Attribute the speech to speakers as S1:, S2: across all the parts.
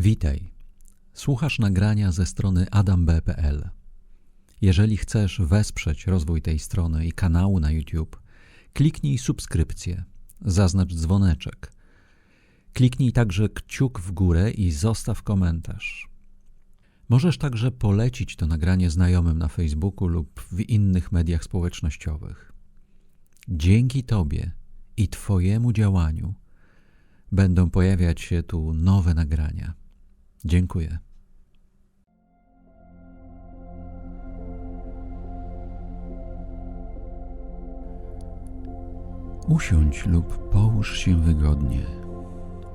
S1: Witaj. Słuchasz nagrania ze strony adamb.pl. Jeżeli chcesz wesprzeć rozwój tej strony i kanału na YouTube, kliknij subskrypcję, zaznacz dzwoneczek. Kliknij także kciuk w górę i zostaw komentarz. Możesz także polecić to nagranie znajomym na Facebooku lub w innych mediach społecznościowych. Dzięki Tobie i Twojemu działaniu będą pojawiać się tu nowe nagrania. Dziękuję. Usiądź lub połóż się wygodnie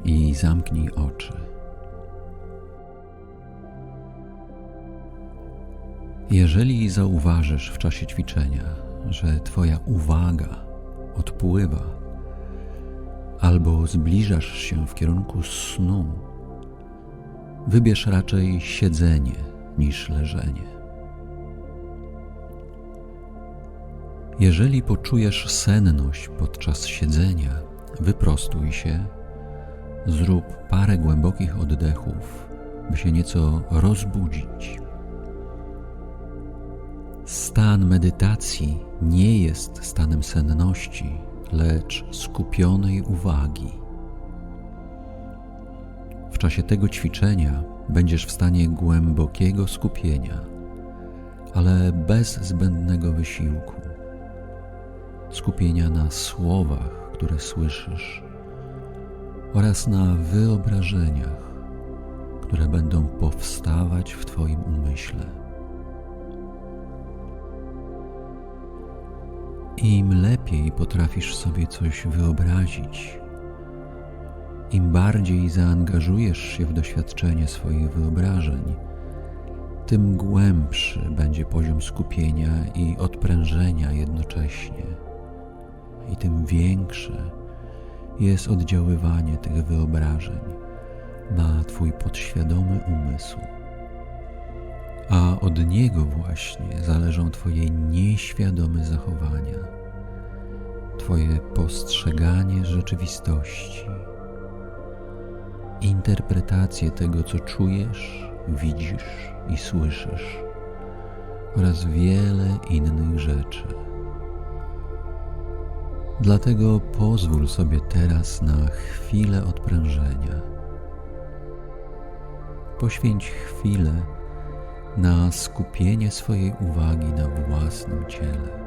S1: i zamknij oczy. Jeżeli zauważysz w czasie ćwiczenia, że Twoja uwaga odpływa albo zbliżasz się w kierunku snu, wybierz raczej siedzenie niż leżenie. Jeżeli poczujesz senność podczas siedzenia, wyprostuj się, zrób parę głębokich oddechów, by się nieco rozbudzić. Stan medytacji nie jest stanem senności, lecz skupionej uwagi. Czasie tego ćwiczenia będziesz w stanie głębokiego skupienia, ale bez zbędnego wysiłku. Skupienia na słowach, które słyszysz, oraz na wyobrażeniach, które będą powstawać w Twoim umyśle. Im lepiej potrafisz sobie coś wyobrazić, im bardziej zaangażujesz się w doświadczenie swoich wyobrażeń, tym głębszy będzie poziom skupienia i odprężenia jednocześnie, i tym większe jest oddziaływanie tych wyobrażeń na Twój podświadomy umysł. A od niego właśnie zależą Twoje nieświadome zachowania, Twoje postrzeganie rzeczywistości interpretację tego, co czujesz, widzisz i słyszysz, oraz wiele innych rzeczy. Dlatego pozwól sobie teraz na chwilę odprężenia. Poświęć chwilę na skupienie swojej uwagi na własnym ciele.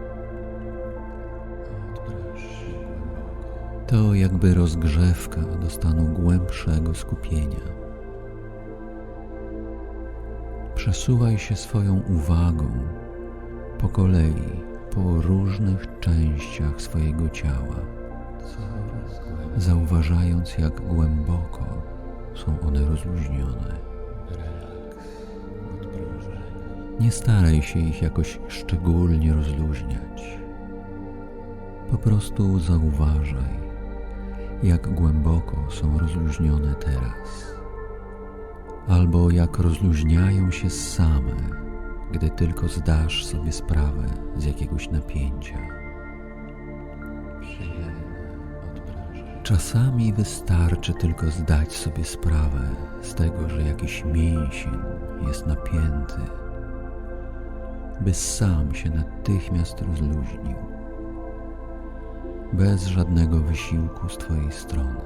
S1: To jakby rozgrzewka do stanu głębszego skupienia. Przesuwaj się swoją uwagą po kolei po różnych częściach swojego ciała, zauważając jak głęboko są one rozluźnione. Nie staraj się ich jakoś szczególnie rozluźniać. Po prostu zauważaj, jak głęboko są rozluźnione teraz, albo jak rozluźniają się same, gdy tylko zdasz sobie sprawę z jakiegoś napięcia. Czasami wystarczy tylko zdać sobie sprawę z tego, że jakiś mięsień jest napięty, by sam się natychmiast rozluźnił bez żadnego wysiłku z Twojej strony.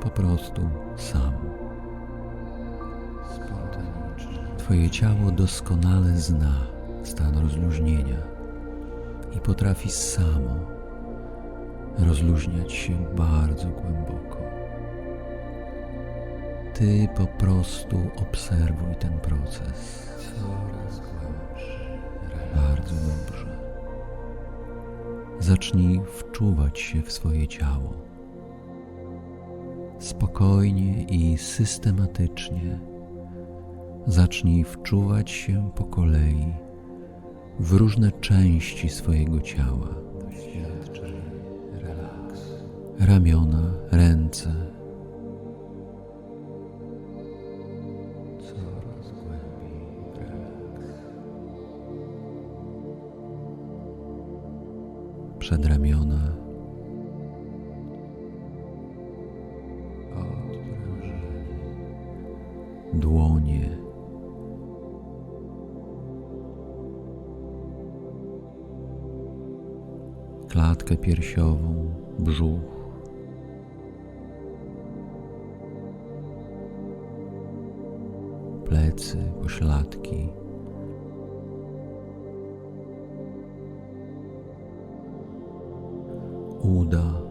S1: Po prostu sam. Twoje ciało doskonale zna stan rozluźnienia i potrafi samo rozluźniać się bardzo głęboko. Ty po prostu obserwuj ten proces. Coraz głębszy. Bardzo dobrze zacznij wczuwać się w swoje ciało. Spokojnie i systematycznie zacznij wczuwać się po kolei w różne części swojego ciała. Ramiona, ręce, przedramiona. dłonie, klatkę piersiową, brzuch. Plecy, pośladki. Uda.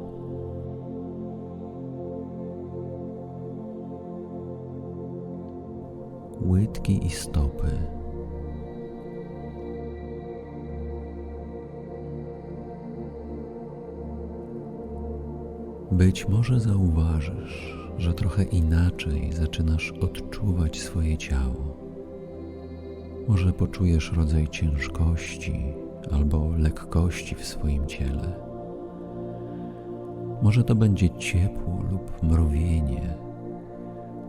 S1: Łydki i stopy. Być może zauważysz, że trochę inaczej zaczynasz odczuwać swoje ciało. Może poczujesz rodzaj ciężkości albo lekkości w swoim ciele. Może to będzie ciepło lub mrowienie,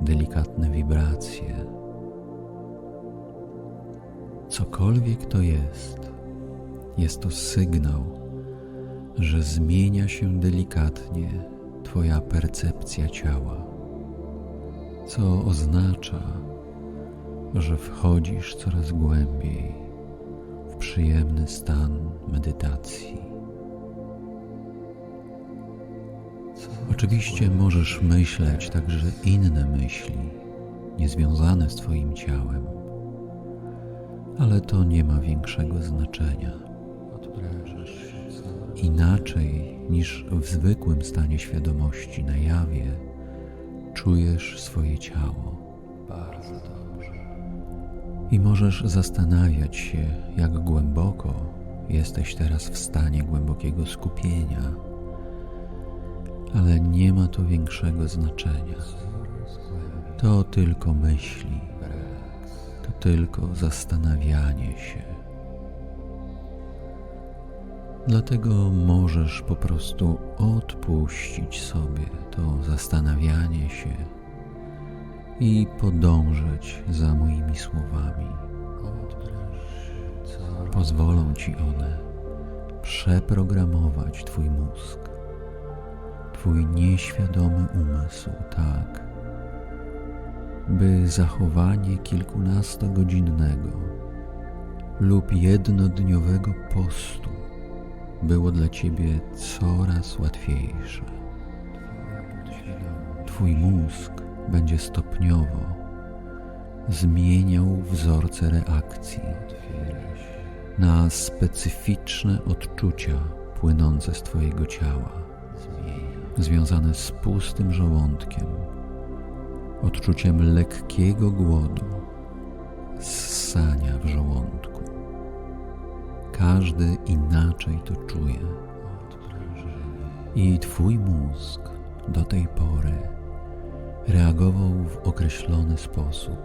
S1: delikatne wibracje. Cokolwiek to jest, jest to sygnał, że zmienia się delikatnie Twoja percepcja ciała, co oznacza, że wchodzisz coraz głębiej w przyjemny stan medytacji. Oczywiście możesz myśleć także inne myśli, niezwiązane z Twoim ciałem, ale to nie ma większego znaczenia. Inaczej niż w zwykłym stanie świadomości na jawie, czujesz swoje ciało. Bardzo dobrze. I możesz zastanawiać się, jak głęboko jesteś teraz w stanie głębokiego skupienia, ale nie ma to większego znaczenia. To tylko myśli, to tylko zastanawianie się. Dlatego możesz po prostu odpuścić sobie to zastanawianie się i podążać za moimi słowami. Pozwolą ci one przeprogramować Twój mózg, Twój nieświadomy umysł tak, by zachowanie kilkunastogodzinnego lub jednodniowego postu było dla Ciebie coraz łatwiejsze. Twój mózg będzie stopniowo zmieniał wzorce reakcji na specyficzne odczucia płynące z Twojego ciała, związane z pustym żołądkiem, odczuciem lekkiego głodu, ssania w żołądku. Każdy inaczej to czuje. I Twój mózg do tej pory reagował w określony sposób.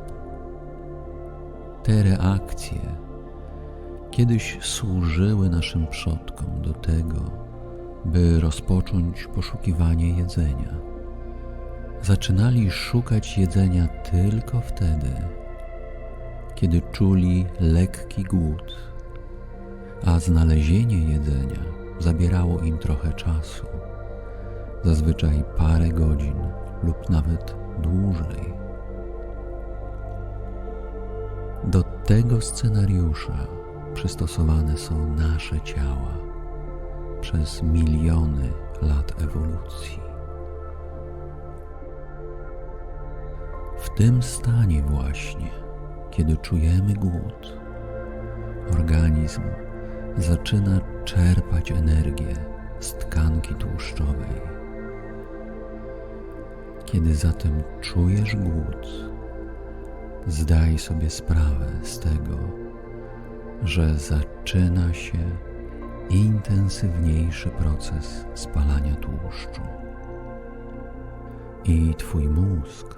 S1: Te reakcje kiedyś służyły naszym przodkom do tego, by rozpocząć poszukiwanie jedzenia. Zaczynali szukać jedzenia tylko wtedy, kiedy czuli lekki głód a znalezienie jedzenia zabierało im trochę czasu, zazwyczaj parę godzin lub nawet dłużej. Do tego scenariusza przystosowane są nasze ciała przez miliony lat ewolucji. W tym stanie właśnie, kiedy czujemy głód, organizm zaczyna czerpać energię z tkanki tłuszczowej. Kiedy zatem czujesz głód, zdaj sobie sprawę z tego, że zaczyna się intensywniejszy proces spalania tłuszczu. I Twój mózg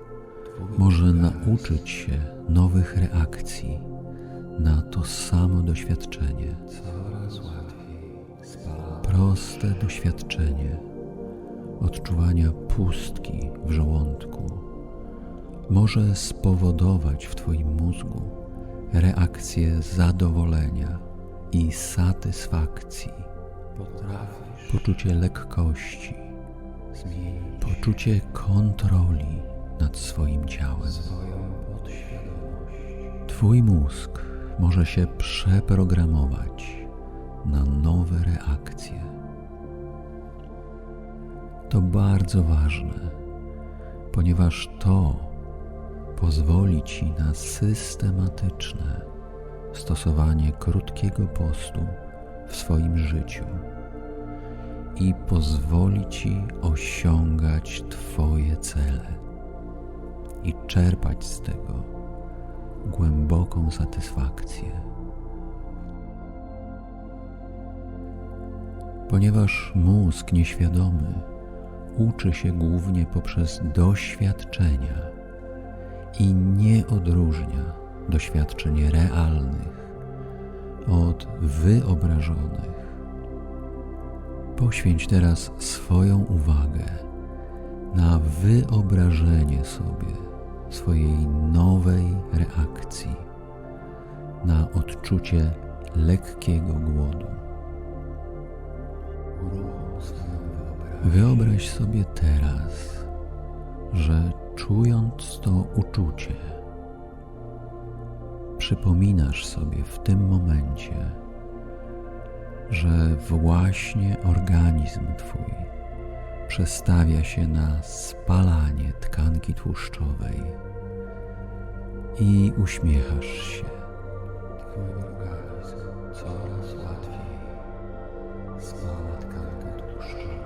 S1: może nauczyć się nowych reakcji na to samo doświadczenie proste doświadczenie odczuwania pustki w żołądku może spowodować w Twoim mózgu reakcję zadowolenia i satysfakcji, poczucie lekkości, poczucie kontroli nad swoim ciałem. Twój mózg może się przeprogramować na nowe reakcje. To bardzo ważne, ponieważ to pozwoli Ci na systematyczne stosowanie krótkiego postu w swoim życiu i pozwoli Ci osiągać Twoje cele i czerpać z tego głęboką satysfakcję. Ponieważ mózg nieświadomy uczy się głównie poprzez doświadczenia i nie odróżnia doświadczeń realnych od wyobrażonych. Poświęć teraz swoją uwagę na wyobrażenie sobie swojej nowej reakcji, na odczucie lekkiego głodu. Wyobraź sobie teraz, że czując to uczucie, przypominasz sobie w tym momencie, że właśnie organizm Twój przestawia się na spalanie tkanki tłuszczowej i uśmiechasz się. Twój organizm coraz łatwiej spala tkankę tłuszczową.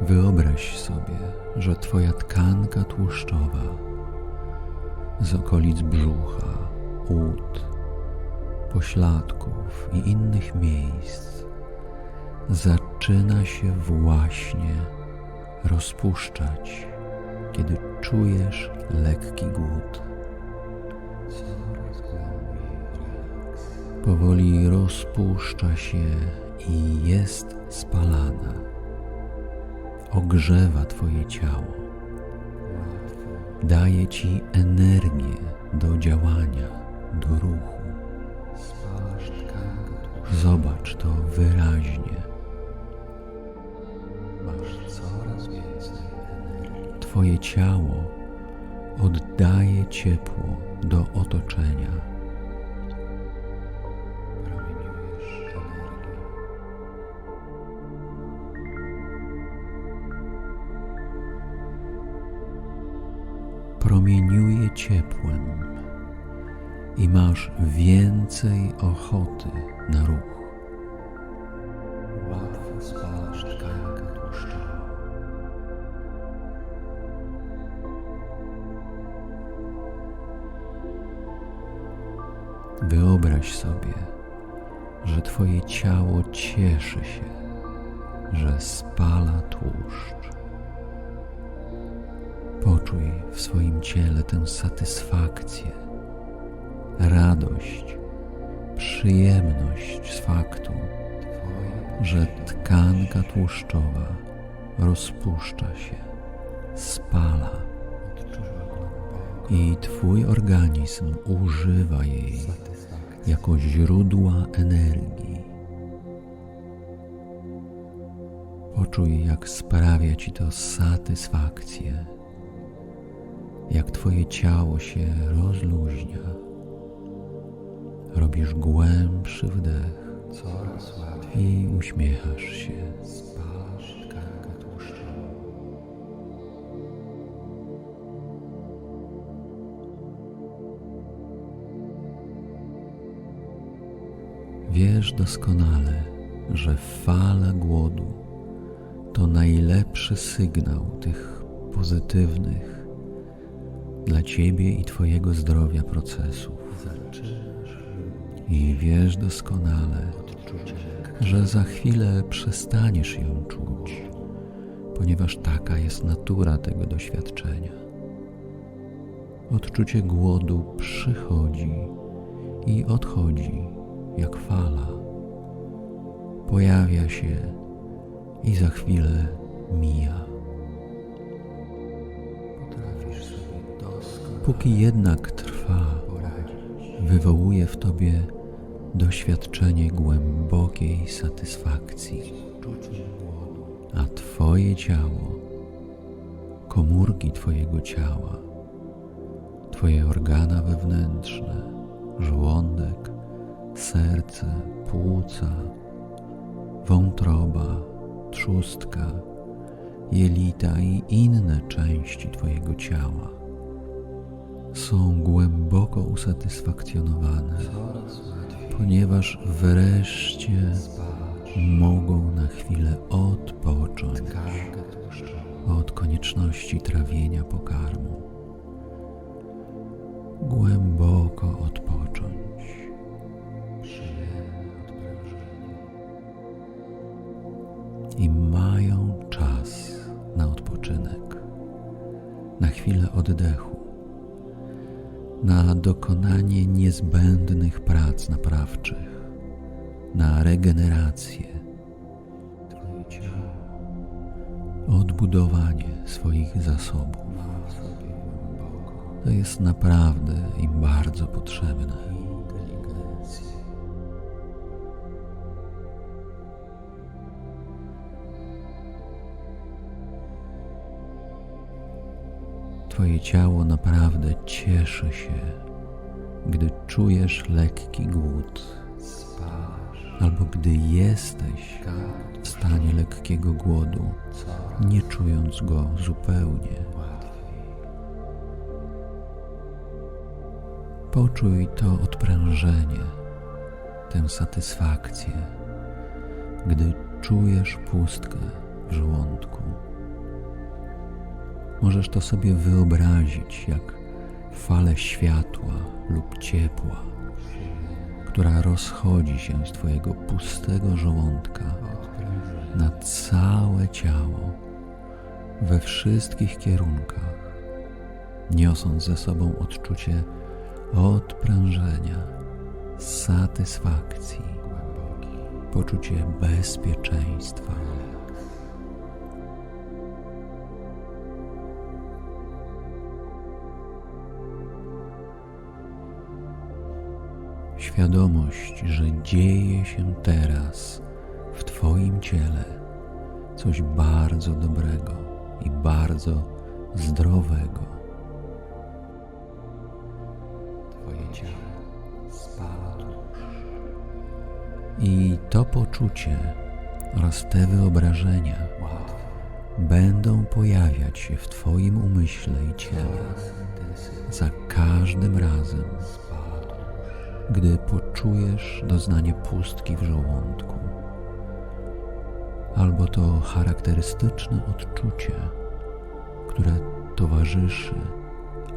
S1: Wyobraź sobie, że Twoja tkanka tłuszczowa z okolic brzucha, ud, pośladków i innych miejsc zaczyna się właśnie rozpuszczać, kiedy czujesz lekki głód. Powoli rozpuszcza się i jest spalana. Ogrzewa Twoje ciało. Daje Ci energię do działania, do ruchu. Zobacz to wyraźnie. Masz coraz więcej energii. Twoje ciało oddaje ciepło do otoczenia. I masz więcej ochoty na ruch. Łatwo spalasz tkankę tłuszczową. Wyobraź sobie, że Twoje ciało cieszy się, że spala tłuszcz. Poczuj w swoim ciele tę satysfakcję, radość, przyjemność z faktu, że tkanka tłuszczowa rozpuszcza się, spala i Twój organizm używa jej jako źródła energii. Poczuj, jak sprawia Ci to satysfakcję, jak Twoje ciało się rozluźnia. Robisz głębszy wdech coraz łatwiej i uśmiechasz się. Wiesz doskonale, że fala głodu to najlepszy sygnał tych pozytywnych dla Ciebie i Twojego zdrowia procesów. I wiesz doskonale, że za chwilę przestaniesz ją czuć, ponieważ taka jest natura tego doświadczenia. Odczucie głodu przychodzi i odchodzi jak fala. Pojawia się i za chwilę mija. Póki jednak trwa, wywołuje w tobie doświadczenie głębokiej satysfakcji, a Twoje ciało, komórki Twojego ciała, Twoje organa wewnętrzne, żołądek, serce, płuca, wątroba, trzustka, jelita i inne części Twojego ciała są głęboko usatysfakcjonowane, ponieważ wreszcie mogą na chwilę odpocząć od konieczności trawienia pokarmu. Głęboko odpocząć. I mają czas na odpoczynek, na chwilę oddechu, na dokonanie niezbędnych prac naprawczych, na regenerację, odbudowanie swoich zasobów. To jest naprawdę im bardzo potrzebne. Twoje ciało naprawdę cieszy się, gdy czujesz lekki głód, albo gdy jesteś w stanie lekkiego głodu, nie czując go zupełnie. Poczuj to odprężenie, tę satysfakcję, gdy czujesz pustkę w żołądku. Możesz to sobie wyobrazić jak fale światła lub ciepła, która rozchodzi się z Twojego pustego żołądka na całe ciało, we wszystkich kierunkach, niosąc ze sobą odczucie odprężenia, satysfakcji, poczucie bezpieczeństwa. Świadomość, że dzieje się teraz w Twoim ciele coś bardzo dobrego i bardzo zdrowego. Twoje ciało spada I to poczucie oraz te wyobrażenia będą pojawiać się w Twoim umyśle i ciele za każdym razem, gdy poczujesz doznanie pustki w żołądku, albo to charakterystyczne odczucie, które towarzyszy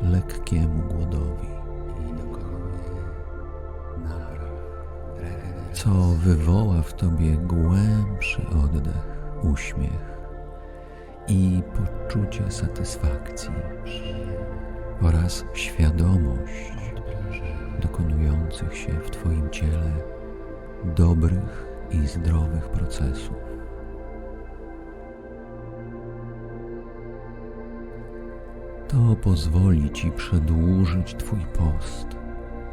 S1: lekkiemu głodowi, co wywoła w tobie głębszy oddech, uśmiech i poczucie satysfakcji oraz świadomość dokonujących się w Twoim ciele dobrych i zdrowych procesów. To pozwoli Ci przedłużyć Twój post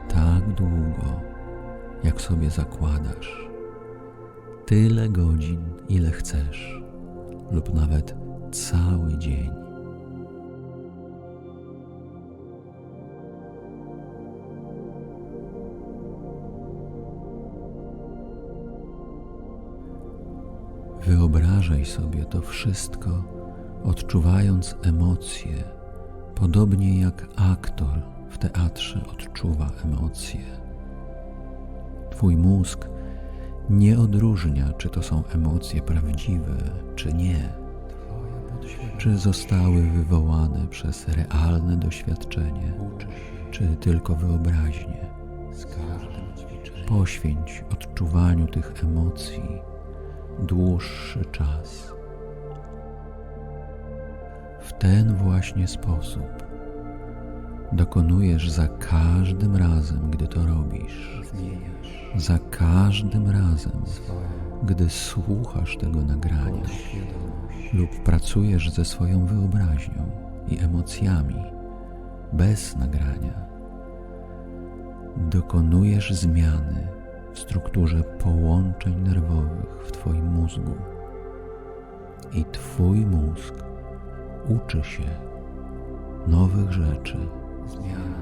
S1: tak długo, jak sobie zakładasz. Tyle godzin, ile chcesz, lub nawet cały dzień. Wyobrażaj sobie to wszystko, odczuwając emocje, podobnie jak aktor w teatrze odczuwa emocje. Twój mózg nie odróżnia, czy to są emocje prawdziwe, czy nie, czy zostały wywołane przez realne doświadczenie, czy tylko wyobraźnię. Poświęć odczuwaniu tych emocji dłuższy czas. W ten właśnie sposób dokonujesz za każdym razem, gdy to robisz. Za każdym razem, gdy słuchasz tego nagrania lub pracujesz ze swoją wyobraźnią i emocjami bez nagrania. Dokonujesz zmiany w strukturze połączeń nerwowych w Twoim mózgu. I Twój mózg uczy się nowych rzeczy, zmian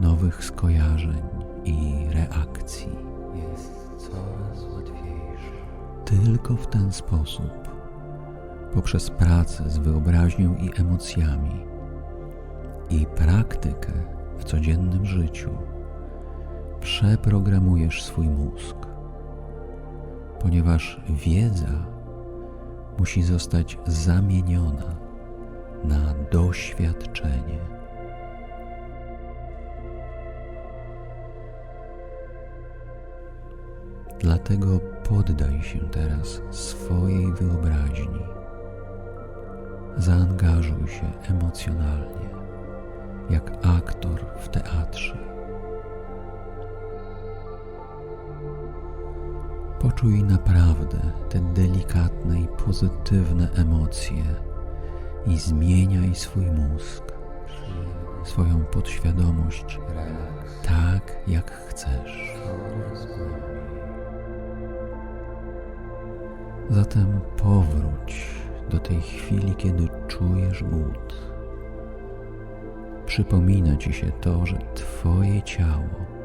S1: nowych skojarzeń i reakcji.
S2: jest coraz łatwiejsza.
S1: Tylko w ten sposób, poprzez pracę z wyobraźnią i emocjami i praktykę w codziennym życiu, przeprogramujesz swój mózg, ponieważ wiedza musi zostać zamieniona na doświadczenie. Dlatego poddaj się teraz swojej wyobraźni. Zaangażuj się emocjonalnie, jak aktor w teatrze. Poczuj naprawdę te delikatne i pozytywne emocje i zmieniaj swój mózg, swoją podświadomość tak, jak chcesz. Zatem powróć do tej chwili, kiedy czujesz głód. Przypomina ci się to, że Twoje ciało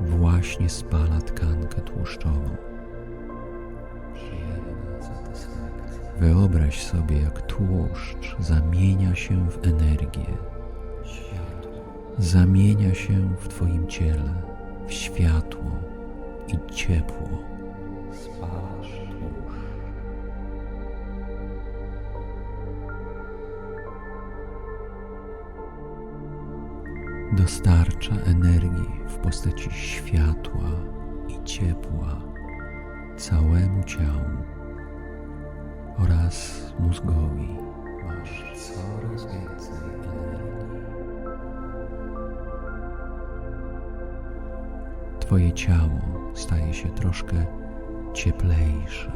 S1: właśnie spala tkankę tłuszczową. Wyobraź sobie, jak tłuszcz zamienia się w energię, zamienia się w Twoim ciele w światło i ciepło.
S2: spalasz
S1: dostarcza energii w postaci światła i ciepła całemu ciału oraz mózgowi.
S2: Masz coraz więcej energii.
S1: Twoje ciało staje się troszkę cieplejsze,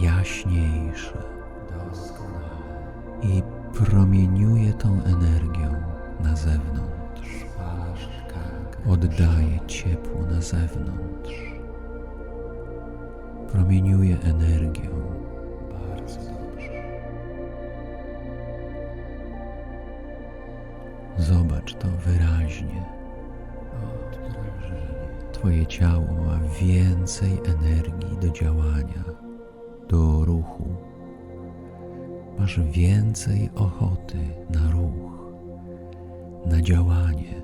S1: jaśniejsze i promieniuje tą energią na zewnątrz. Oddaje ciepło na zewnątrz. Promieniuje energią
S2: Bardzo dobrze.
S1: Zobacz to wyraźnie. Twoje ciało ma więcej energii do działania, do ruchu. Masz więcej ochoty na ruch, na działanie.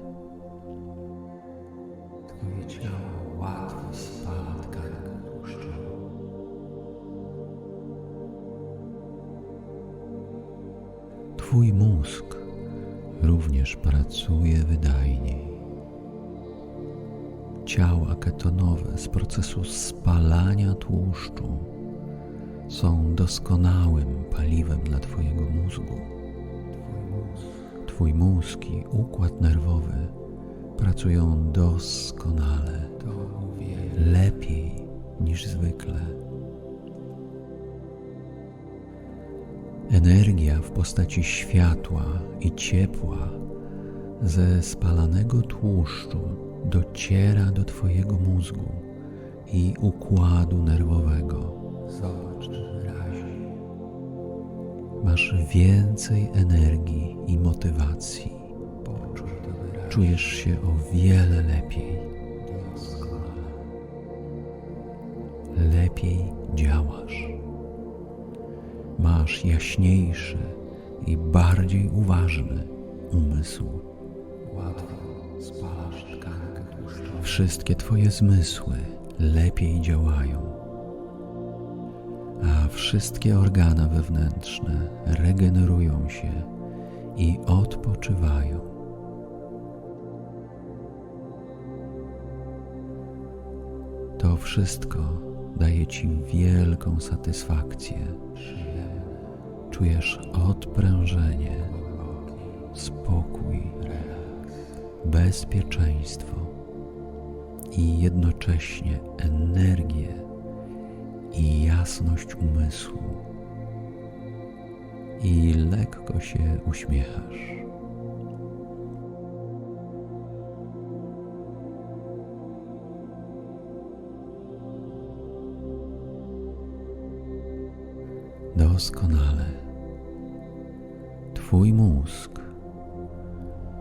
S2: Twoje ciało łatwo spala tkankę tłuszczową.
S1: Twój mózg również pracuje wydajniej. Ciała ketonowe z procesu spalania tłuszczu są doskonałym paliwem dla Twojego mózgu.
S2: Twój mózg
S1: i układ nerwowy pracują doskonale, lepiej niż zwykle. Energia w postaci światła i ciepła ze spalanego tłuszczu dociera do Twojego mózgu i układu nerwowego.
S2: Zobacz wyraźnie.
S1: Masz więcej energii i motywacji. Czujesz się o wiele lepiej. Lepiej działasz. Masz jaśniejszy i bardziej uważny umysł. Wszystkie Twoje zmysły lepiej działają, a wszystkie organy wewnętrzne regenerują się i odpoczywają. To wszystko daje Ci wielką satysfakcję. Czujesz odprężenie, spokój, bezpieczeństwo i jednocześnie energię i jasność umysłu. I lekko się uśmiechasz. Doskonale. Twój mózg,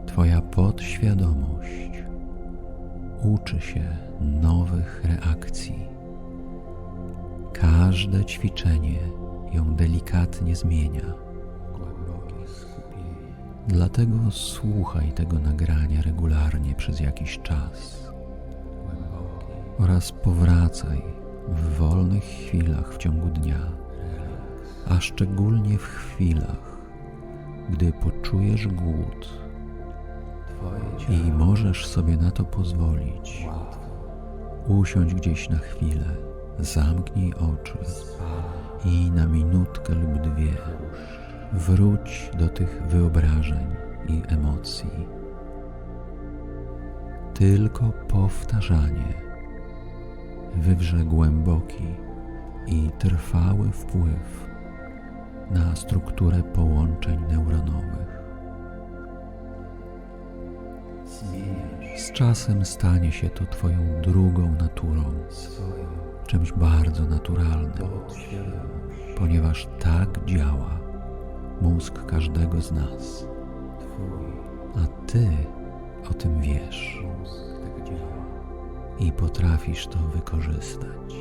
S1: Twoja podświadomość uczy się nowych reakcji. Każde ćwiczenie ją delikatnie zmienia. Dlatego słuchaj tego nagrania regularnie przez jakiś czas oraz powracaj w wolnych chwilach w ciągu dnia, a szczególnie w chwilach, gdy poczujesz głód i możesz sobie na to pozwolić. Usiądź gdzieś na chwilę, zamknij oczy i na minutkę lub dwie wróć do tych wyobrażeń i emocji. Tylko powtarzanie wywrze głęboki i trwały wpływ na strukturę połączeń neuronowych. Z czasem stanie się to Twoją drugą naturą, czymś bardzo naturalnym. ponieważ tak działa mózg każdego z nas, a ty o tym wiesz i potrafisz to wykorzystać.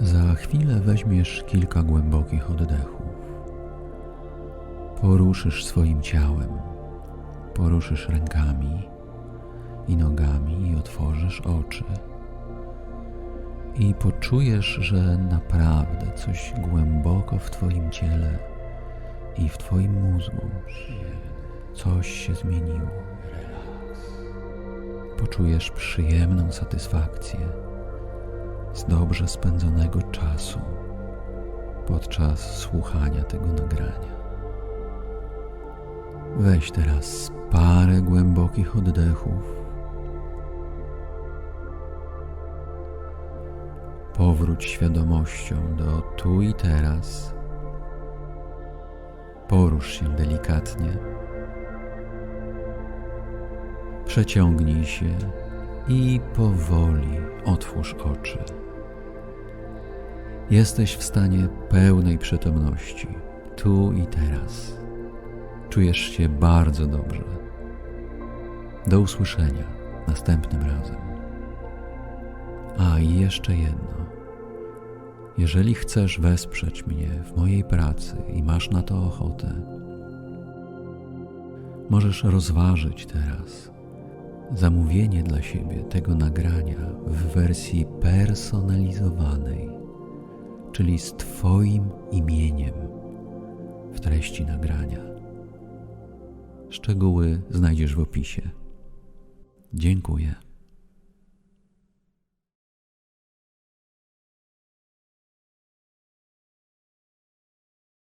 S1: Za chwilę weźmiesz kilka głębokich oddechów. Poruszysz swoim ciałem, poruszysz rękami i nogami i otworzysz oczy. I poczujesz, że naprawdę coś głęboko w Twoim ciele i w Twoim mózgu coś się zmieniło. Poczujesz przyjemną satysfakcję z dobrze spędzonego czasu podczas słuchania tego nagrania. Weź teraz parę głębokich oddechów. Powróć świadomością do tu i teraz. Porusz się delikatnie. Przeciągnij się i powoli otwórz oczy. Jesteś w stanie pełnej przytomności, tu i teraz. Czujesz się bardzo dobrze. Do usłyszenia następnym razem. A i jeszcze jedno. Jeżeli chcesz wesprzeć mnie w mojej pracy i masz na to ochotę, możesz rozważyć teraz zamówienie dla siebie tego nagrania w wersji personalizowanej, czyli z Twoim imieniem w treści nagrania. Szczegóły znajdziesz w opisie. Dziękuję.